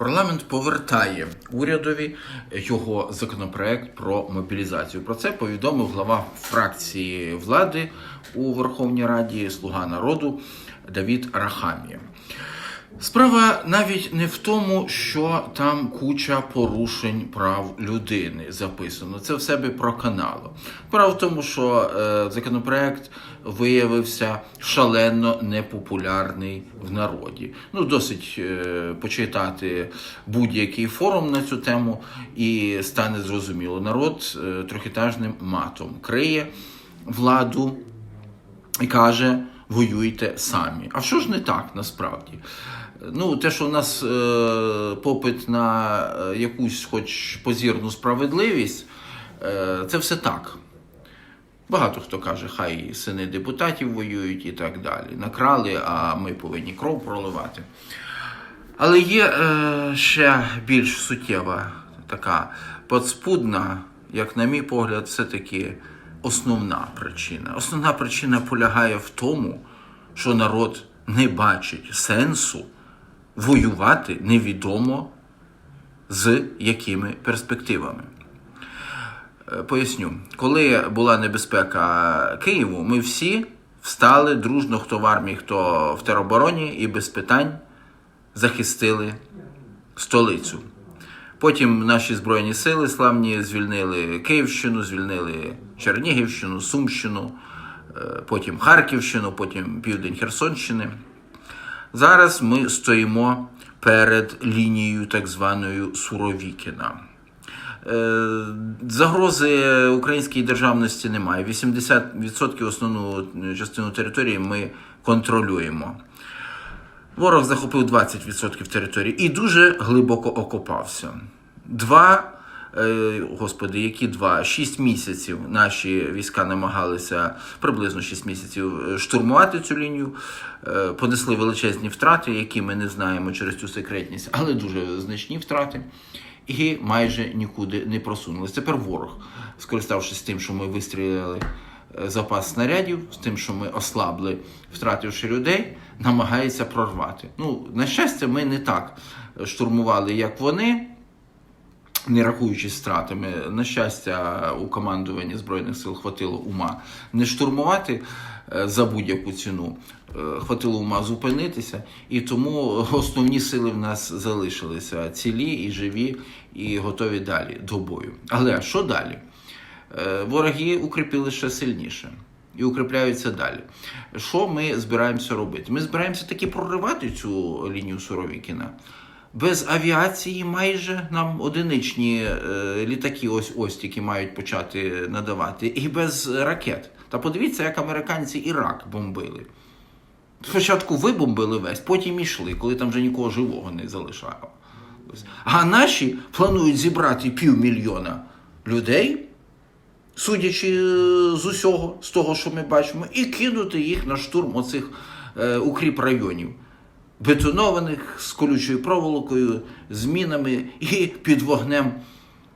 Парламент повертає урядові його законопроект про мобілізацію. Про це повідомив глава фракції влади у Верховній Раді Слуга народу Давід Рахамія. Справа навіть не в тому, що там куча порушень прав людини записано. Це в себе проканало. Справа в тому, що е, законопроект виявився шалено непопулярний в народі. Ну, досить е, почитати будь-який форум на цю тему, і стане зрозуміло. Народ е, трьохетажним матом криє владу і каже: воюйте самі. А що ж не так насправді? Ну, те, що у нас е, попит на е, якусь, хоч позірну справедливість, е, це все так. Багато хто каже, хай сини депутатів воюють і так далі. Накрали, а ми повинні кров проливати. Але є е, ще більш суттєва така подспудна, як на мій погляд, все-таки основна причина. Основна причина полягає в тому, що народ не бачить сенсу воювати невідомо з якими перспективами. Е, Поясню, коли була небезпека Києву, ми всі встали дружно, хто в армії, хто в теробороні, і без питань захистили столицю. Потім наші Збройні сили славні звільнили Київщину, звільнили Чернігівщину, Сумщину, е, потім Харківщину, потім південь Херсонщини. Зараз ми стоїмо перед лінією так званою Суровікіна. Е, Загрози українській державності немає. 80% основну частину території ми контролюємо. Ворог захопив 20% території і дуже глибоко окопався. Два, господи, які два? Шість місяців наші війська намагалися приблизно 6 місяців е, штурмувати цю лінію. Е, понесли величезні втрати, які ми не знаємо через цю секретність, але дуже значні втрати. І майже нікуди не просунулися. Тепер ворог, скориставшись тим, що ми вистріляли е, запас снарядів, з тим, що ми ослабли, втративши людей, намагається прорвати. Ну, на щастя, ми не так штурмували, як вони, не рахуючись втратами. На щастя, у командуванні Збройних сил хватило ума не штурмувати е, за будь-яку ціну. Е, Хватило ума зупинитися, і тому основні сили в нас залишилися цілі і живі, і готові далі до бою. Але що далі? Е, Вороги укріпили ще сильніше і укріпляються далі. Що ми збираємося робити? Ми збираємося таки проривати цю лінію Суровікіна. Без авіації майже нам одиничні е, літаки ось ось тільки мають почати надавати, і без ракет. Та подивіться, як американці Ірак бомбили. Спочатку вибомбили весь, потім йшли, коли там вже нікого живого не залишало. А наші планують зібрати півмільйона людей, судячи е, з усього, з того, що ми бачимо, і кинути їх на штурм оцих е, укріп районів. Бетонованих з колючою проволокою, з мінами і під вогнем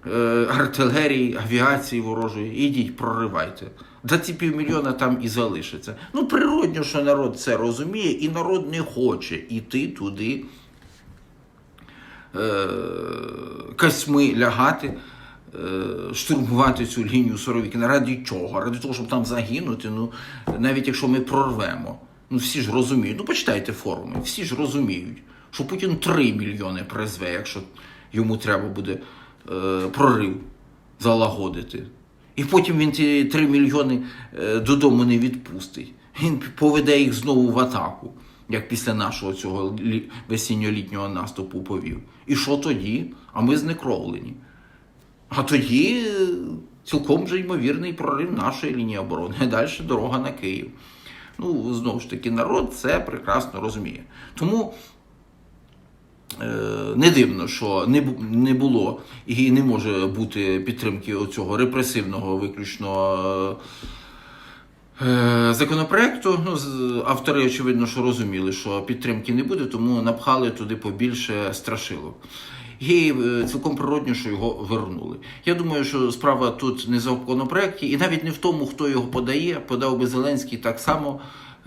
е, артилерії, авіації ворожої. Ідіть, проривайте. Да ці півмільйона там і залишиться. Ну, природньо, що народ це розуміє, і народ не хоче іти туди е, касьми лягати, е, штурмувати цю лінію Суровікіна. Ради чого? Ради того, щоб там загинути. Ну, навіть якщо ми прорвемо. Ну, всі ж розуміють. Ну, почитайте форуми, всі ж розуміють, що Путін 3 мільйони призве, якщо йому треба буде е, прорив залагодити. І потім він ці 3 мільйони е, додому не відпустить. Він поведе їх знову в атаку, як після нашого цього лі- весінньо-літнього наступу повів. І що тоді? А ми знекровлені. А тоді е, цілком же ймовірний прорив нашої лінії оборони. А далі дорога на Київ. Ну, знову ж таки, народ це прекрасно розуміє. Тому е, не дивно, що не, було і не може бути підтримки оцього репресивного виключно. е, Законопроекту ну, автори, очевидно, що розуміли, що підтримки не буде, тому напхали туди побільше страшилок. І е, цілком природньо, що його вернули. Я думаю, що справа тут не в законопроекті, і навіть не в тому, хто його подає. Подав би Зеленський так само.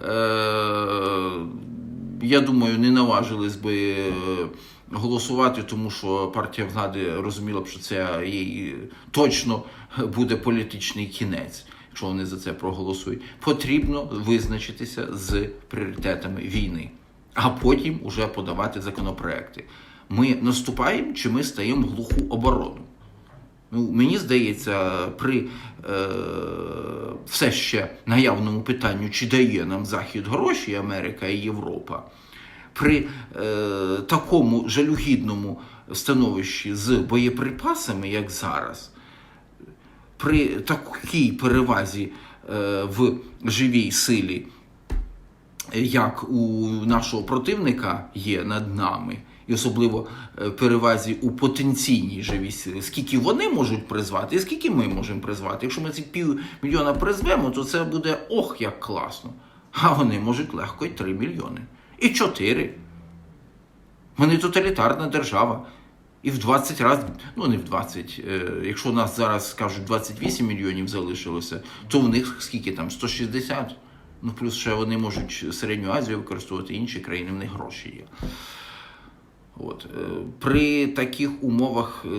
Е- я думаю, не наважились би е, голосувати, тому що партія влади розуміла б, що це їй точно буде політичний кінець, якщо вони за це проголосують. Потрібно визначитися з пріоритетами війни, а потім уже подавати законопроекти. Ми наступаємо чи ми стаємо глуху оборону? Ну, мені здається, при е, все ще наявному питанню, чи дає нам Захід гроші, Америка і Європа, при е, такому жалюгідному становищі з боєприпасами, як зараз, при такій перевазі е, в живій силі, як у нашого противника є над нами, і особливо е, перевазі у потенційній живій силі, скільки вони можуть призвати, і скільки ми можемо призвати. Якщо ми ці півмільйона призвемо, то це буде ох, як класно. А вони можуть легко й 3 мільйони. І 4. Вони тоталітарна держава. І в 20 разів, ну не в 20, е, якщо у нас зараз скажуть 28 мільйонів залишилося, то в них скільки там? 160. Ну, плюс ще вони можуть Середню Азію використовувати інші країни, в них гроші є. От. е, При таких умовах, е,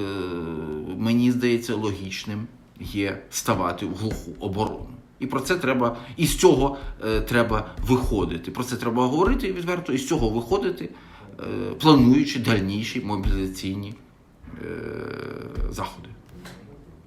мені здається, логічним є ставати в глуху оборону. І про це треба, і з цього е, треба виходити. Про це треба говорити відверто, і з цього виходити, плануючи дальніші мобілізаційні заходи.